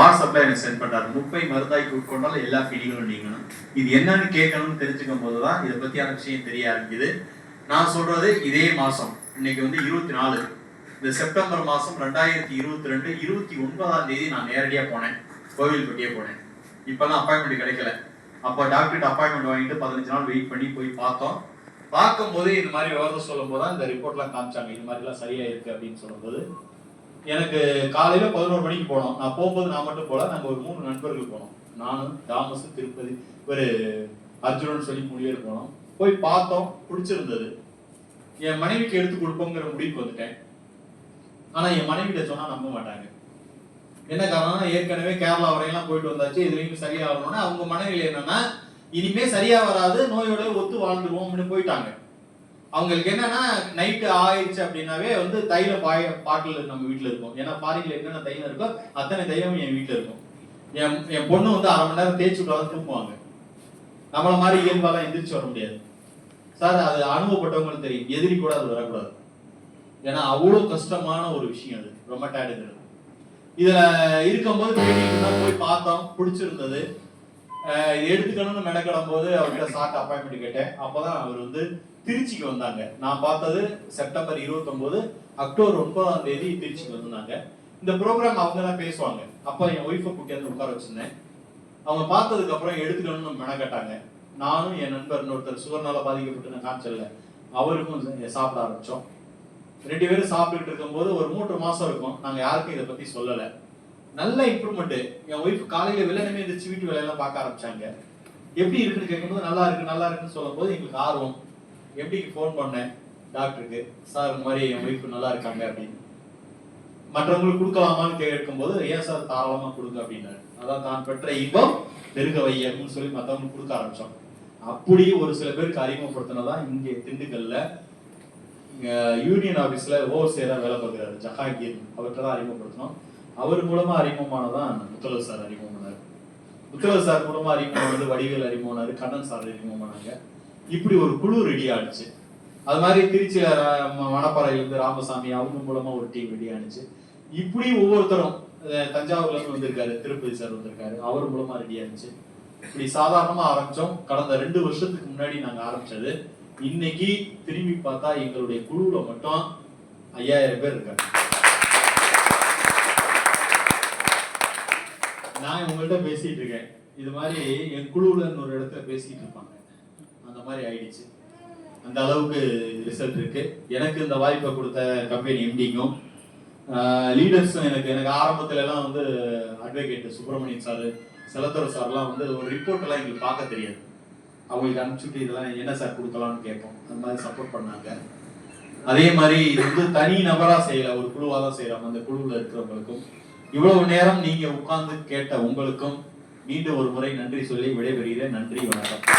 வாட்ஸ்அப்பில் எனக்கு சென்ட் பண்ணுறாரு முப்பை மருந்தாய்க்கு உட்கொண்டால் எல்லா பிடிகளும் நீங்கணும். இது என்னன்னு கேட்கணும்னு தெரிஞ்சுக்கும் போதுதான் இதை பற்றியான விஷயம் தெரிய ஆரம்பிக்குது. நான் சொல்கிறது இதே மாதம் இன்னைக்கு வந்து இருபத்தி நாலு இந்த செப்டம்பர் மாதம் ரெண்டாயிரத்தி இருபத்தி ரெண்டு இருபத்தி ஒன்பதாம் தேதி நான் நேரடியாக போனேன். கோவில்பட்டியே போனேன். இப்போல்லாம் அப்பாயின்மெண்ட் கிடைக்கல. அப்போ டாக்டர்கிட்ட அப்பாயின்மெண்ட் வாங்கிட்டு பதினஞ்சு நாள் வெயிட் பண்ணி போய் பார்த்தோம். பார்க்கும்போது இந்த மாதிரி விவரம் சொல்லும் போது தான் இந்த ரிப்போர்ட்லாம் காமிச்சாங்க. இது மாதிரிலாம் சரியாக இருக்குது அப்படின்னு சொல்லும்போது எனக்கு காலையில பதினோரு மணிக்கு போனோம். நான் போகும்போது நான் மட்டும் போல நாங்க ஒரு மூணு நண்பர்கள் போனோம். நானும் தாமஸ் திருப்பதி ஒரு அர்ஜுனன் சொல்லி மூணு போனோம். போய் பார்த்தோம் பிடிச்சிருந்தது. என் மனைவிக்கு எடுத்து கொடுப்போங்கிற முடிவுக்கு வந்துட்டேன். ஆனா என் மனைவிட்ட சொன்னா நம்ப மாட்டாங்க. என்ன காரணம்னா ஏற்கனவே கேரளா வரையெல்லாம் போயிட்டு வந்தாச்சு இதுலயும் சரியாகணும்னா. அவங்க மனைவியில் என்னன்னா இனிமே சரியா வராது நோயோட ஒத்து வாழ்ந்துருவோம் அப்படின்னு போயிட்டாங்க. அவங்களுக்கு என்னன்னா நைட்டு ஆயிடுச்சு அப்படின்னாவே வந்து தைல பாய பாட்டில் நம்ம வீட்டுல இருக்கும். ஏன்னா ஃபாரின்ல என்னென்ன தைலம் இருக்கோ அத்தனை தைலமும் என் வீட்டுல இருக்கும். என் என் பொண்ணு வந்து அரை மணி நேரம் தேய்ச்சி விட்டாதான் தூக்குவாங்க நம்மள மாதிரி இயல்பாலாம் எந்திரிச்சு வர முடியாது. சார் அது அனுபவப்பட்டவங்களுக்கு தெரியும். எதிரி கூட அது வரக்கூடாது. ஏன்னா அவ்வளவு கஷ்டமான ஒரு விஷயம் அது. ரொம்ப டேடுங்கிறது இதுல இருக்கும்போது போய் பார்த்தோம். பிடிச்சிருந்தது. எடுத்துக்கணும்னு மெனக்கிடும் போது அவர்கிட்ட சாட் அப்பாயின்மெண்ட் கேட்டேன். அப்போதான் அவர் வந்து திருச்சிக்கு வந்தாங்க. நான் பார்த்தது செப்டம்பர் 29 அக்டோபர் ஒன்பதாம் தேதி திருச்சிக்கு வந்திருந்தாங்க. இந்த ப்ரோக்ராம் அவங்க தான் பேசுவாங்க. அப்போ என் ஒய்ஃபை கூட்டியாந்து உட்கார வச்சிருந்தேன். அவங்க பார்த்ததுக்கு அப்புறம் எடுத்துக்கணும்னு மெனக்கட்டாங்க. நானும் என் நண்பர் இன்னொருத்தர் சுகர்னால பாதிக்கப்பட்டு நான் காமிச்சல அவருக்கும் சாப்பிட ஆரம்பிச்சோம். ரெண்டு பேரும் சாப்பிட்டுட்டு இருக்கும்போது ஒரு மூன்று மாசம் இருக்கும். நாங்க யாருக்கும் இதை பத்தி சொல்லலை. நல்ல இம்ப்ரூவ்மெண்ட் என் ஒய்ஃப் காலையில வெள்ளனமே எந்திரிச்சு வீட்டு வேலையெல்லாம் பார்க்க ஆரம்பிச்சாங்க. எப்படி இருக்குன்னு கேட்கும்போது நல்லா இருக்கு நல்லா இருக்குன்னு சொல்லும் போது எங்களுக்கு ஆர்வம். எப்படி ஃபோன் பண்ணேன் டாக்டருக்கு சார் இந்த மாதிரி என் ஒய்ஃப் நல்லா இருக்காங்க அப்படின்னு. மற்றவங்களுக்கு கொடுக்கலாமான்னு கேட்கும்போது ஏன் சார் தாராளமா கொடுங்க அப்படின்னாரு. அதான் தான் பெற்ற இன்பம் பெருக வையம்னு சொல்லி மற்றவங்களுக்கு கொடுக்க ஆரம்பிச்சோம். அப்படி ஒரு சில பேருக்கு அறிமுகப்படுத்தினதான் இங்கே திண்டுக்கல்ல இங்க யூனியன் ஆபீஸ்ல ஓவர்சேரா வேலை பார்க்கிறாரு ஜஹாங்கீர். அவர்கிட்ட தான் அறிமுகப்படுத்தினோம். அவர் மூலமா அறிமுகமானதான் முத்தலவு சார் அறிமுகமானார். முத்தலவு சார் மூலமா அறிமுகமானது வடிவேல் அறிமுகமானாரு கண்ணன் சார் அறிமுகமானாங்க. இப்படி ஒரு குழு ரெடி ஆனிச்சு. அது மாதிரி திருச்சி ர- ராமசாமி அவங்க மூலமா ஒரு டீம் ரெடி ஆனிச்சு. இப்படி ஒவ்வொருத்தரும் தஞ்சாவூர்ல இருந்து வந்திருக்காரு திருப்பதி சார் வந்திருக்காரு அவர் மூலமா ரெடி ஆனிச்சு. இப்படி சாதாரணமா ஆரம்பிச்சோம். கடந்த ரெண்டு வருஷத்துக்கு முன்னாடி நாங்க ஆரம்பிச்சது. இன்னைக்கு திரும்பி பார்த்தா எங்களுடைய குழுவுல மட்டும் ஐயாயிரம் பேர் இருக்காங்க. நான் பேசிட்டு இருக்கேன். இது மாதிரி என் குழுவுல இன்னொரு இடத்துல பேசிட்டு இருப்பாங்க. அந்த மாதிரி ஆயிடுச்சு. அந்த அளவுக்கு ரிசல்ட் இருக்கு. எனக்கு இந்த வாய்ப்பை கொடுத்த கம்பெனி எம்டிங்கும் லீடர்ஸும் எனக்கு எனக்கு ஆரம்பத்துல எல்லாம் வந்து அட்வொகேட் சுப்பிரமணியன் சார் செலத்தர் சார்லாம் வந்து ஒரு ரிப்போர்ட் எல்லாம் எங்களுக்கு பார்க்க தெரியாது. அவங்களுக்கு அனுப்பிச்சுட்டு இதெல்லாம் என்ன சார் கொடுக்கலாம்னு கேட்போம். அந்த மாதிரி சப்போர்ட் பண்ணாங்க. அதே மாதிரி இது வந்து தனி நபரா செய்யல ஒரு குழுவா தான் செய்கிறாங்க அந்த குழுவுல இருக்கிறவங்களுக்கும். இவ்வளவு நேரம் நீங்க உட்கார்ந்து கேட்ட உங்களுக்கும் மீண்டும் ஒரு முறை நன்றி சொல்லி விடைபெறுகிறேன். நன்றி வணக்கம்.